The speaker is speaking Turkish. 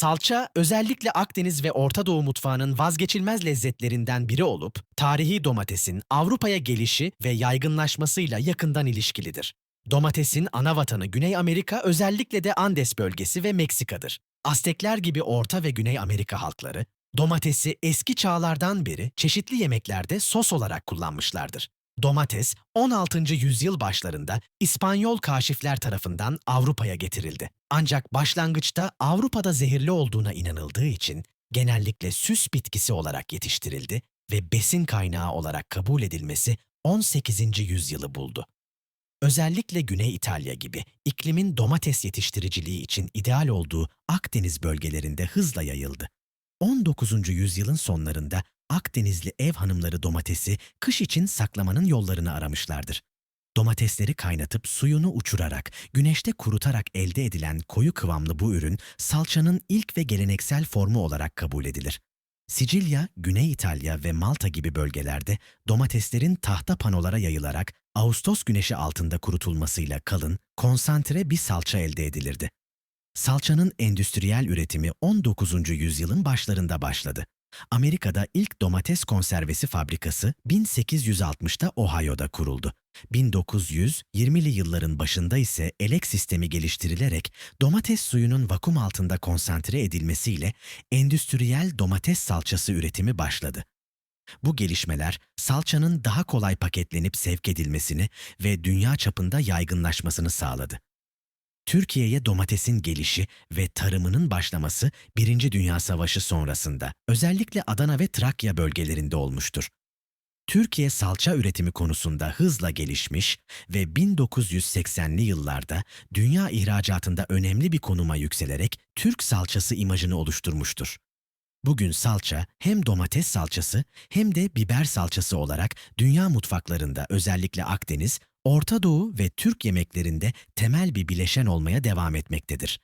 Salça özellikle Akdeniz ve Orta Doğu mutfağının vazgeçilmez lezzetlerinden biri olup tarihi domatesin Avrupa'ya gelişi ve yaygınlaşmasıyla yakından ilişkilidir. Domatesin ana vatanı Güney Amerika özellikle de Andes bölgesi ve Meksika'dır. Aztekler gibi Orta ve Güney Amerika halkları domatesi eski çağlardan beri çeşitli yemeklerde sos olarak kullanmışlardır. Domates 16. yüzyıl başlarında İspanyol kaşifler tarafından Avrupa'ya getirildi. Ancak başlangıçta Avrupa'da zehirli olduğuna inanıldığı için genellikle süs bitkisi olarak yetiştirildi ve besin kaynağı olarak kabul edilmesi 18. yüzyılı buldu. Özellikle Güney İtalya gibi iklimin domates yetiştiriciliği için ideal olduğu Akdeniz bölgelerinde hızla yayıldı. 19. yüzyılın sonlarında Akdenizli ev hanımları domatesi kış için saklamanın yollarını aramışlardır. Domatesleri kaynatıp suyunu uçurarak, güneşte kurutarak elde edilen koyu kıvamlı bu ürün salçanın ilk ve geleneksel formu olarak kabul edilir. Sicilya, Güney İtalya ve Malta gibi bölgelerde domateslerin tahta panolara yayılarak Ağustos güneşi altında kurutulmasıyla kalın, konsantre bir salça elde edilirdi. Salçanın endüstriyel üretimi 19. yüzyılın başlarında başladı. Amerika'da ilk domates konservesi fabrikası 1860'da Ohio'da kuruldu. 1920'li yılların başında ise elek sistemi geliştirilerek domates suyunun vakum altında konsantre edilmesiyle endüstriyel domates salçası üretimi başladı. Bu gelişmeler salçanın daha kolay paketlenip sevk edilmesini ve dünya çapında yaygınlaşmasını sağladı. Türkiye'ye domatesin gelişi ve tarımının başlaması Birinci Dünya Savaşı sonrasında özellikle Adana ve Trakya bölgelerinde olmuştur. Türkiye salça üretimi konusunda hızla gelişmiş ve 1980'li yıllarda dünya ihracatında önemli bir konuma yükselerek Türk salçası imajını oluşturmuştur. Bugün salça hem domates salçası hem de biber salçası olarak dünya mutfaklarında özellikle Akdeniz, Orta Doğu ve Türk yemeklerinde temel bir bileşen olmaya devam etmektedir.